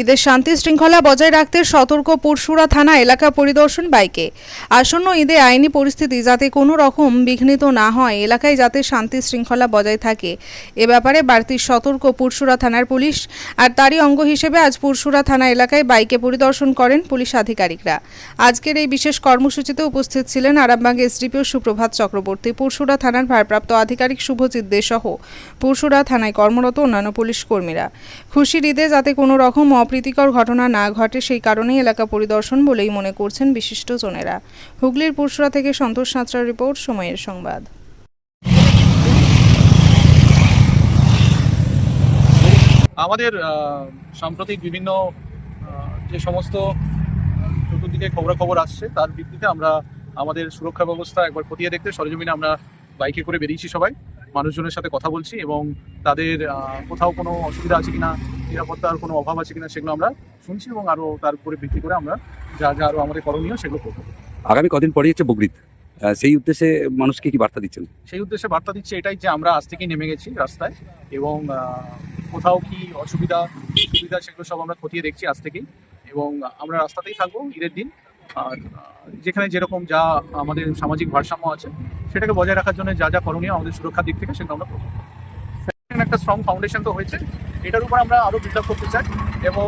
ঈদের শান্তি শৃঙ্খলা বজায় রাখতে সতর্ক পুরশুরা থানা এলাকা পরিদর্শন বাইকে। আসন্ন ঈদে আইনি পরিস্থিতি যাতে কোনো রকম বিঘ্নিত না হয়, এলাকায় যাতে শান্তি শৃঙ্খলা বজায় থাকে, এ ব্যাপারে বাড়তি সতর্ক পুরশুরা থানার পুলিশ। আর তারই অঙ্গ হিসেবে আজ পুরশুরা থানা এলাকায় বাইকে পরিদর্শন করেন পুলিশ আধিকারিকরা। আজকের এই বিশেষ কর্মসূচিতে উপস্থিত ছিলেন আরামবাগ এসডিপিও সুপ্রভাত চক্রবর্তী, পুরশুরা থানার ভারপ্রাপ্ত আধিকারিক শুভজিৎ দে সহ পুরশুরা থানায় কর্মরত অন্যান্য পুলিশ কর্মীরা। খুশির ঈদে যাতে কোনো রকম অপ্রীতিকর ঘটনা না ঘটে সেই কারণেই এলাকা পরিদর্শন বলেই মনে করছেন বিশিষ্টজনেরা হুগলির পুরশুরা থেকে সন্তোষ সাঁতরার রিপোর্ট, সময়ের সংবাদ। আমাদের সাম্প্রতিক বিভিন্ন যে সমস্ত চতুর্দিকে খবরাখবর আসছে, তার ভিত্তিতে আমরা আমাদের সুরক্ষা ব্যবস্থা একবার খতিয়ে দেখতে সরজমিনে আমরা বাইকে করে বেরিয়েছি সবাই। মানুষজনের সাথে কথা বলছি এবং তাদের কোথাও কোনো অসুবিধা আছে কিনা নিরাপত্তার কোনো অভাব আছে কিনা সেগুলো আমরা শুনছি এবং আরও তার উপরে ভিত্তি করে আমরা যা যা আরও আমাদের করণীয় সেগুলো করব। আগামী কদিন পরেই হচ্ছে বকরিদ। সেই উদ্দেশ্যে মানুষকে কি বার্তা দিচ্ছেন? সেই উদ্দেশ্যে বার্তা দিচ্ছে এটাই যে আমরা আজ থেকেই নেমে গেছি রাস্তায় এবং কোথাও কি অসুবিধা সুবিধা সেগুলো সব আমরা খতিয়ে দেখছি আজ থেকেই এবং আমরা রাস্তাতেই থাকব ঈদের দিন। আর যেখানে যেরকম যা আমাদের সামাজিক ভারসাম্য আছে সেটাকে বজায় রাখার জন্য যা যা করণীয় আমাদের সুরক্ষার দিক থেকে সেগুলো আমরা করব। একটা স্ট্রং ফাউন্ডেশন তো হয়েছে। এটার উপর আমরা আরও বিল্ড করতে চাই এবং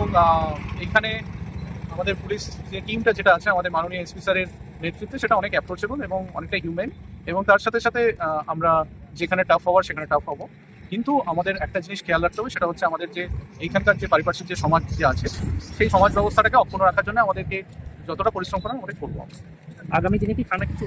এখানে আমাদের পুলিশ যে টিমটা যেটা আছে, আমাদের মাননীয় এসপি স্যারের নেতৃত্বে, সেটা অনেক অ্যাপ্রোচেবল এবং অনেকটা হিউম্যান এবং তার সাথে সাথে আমরা যেখানে টাফ হওয়ার সেখানে টাফ হব। কিন্তু আমাদের একটা জিনিস খেয়াল রাখতে হবে, সেটা হচ্ছে আমাদের যে এইখানকার যে পারিপার্শ্বিক যে সমাজ যে আছে, সেই সমাজ ব্যবস্থাটাকে অক্ষুণ্ণ রাখার জন্য আমাদেরকে যতটা পরিশ্রম করার, আমাদের করব আগামী দিনে কি থানা কিছু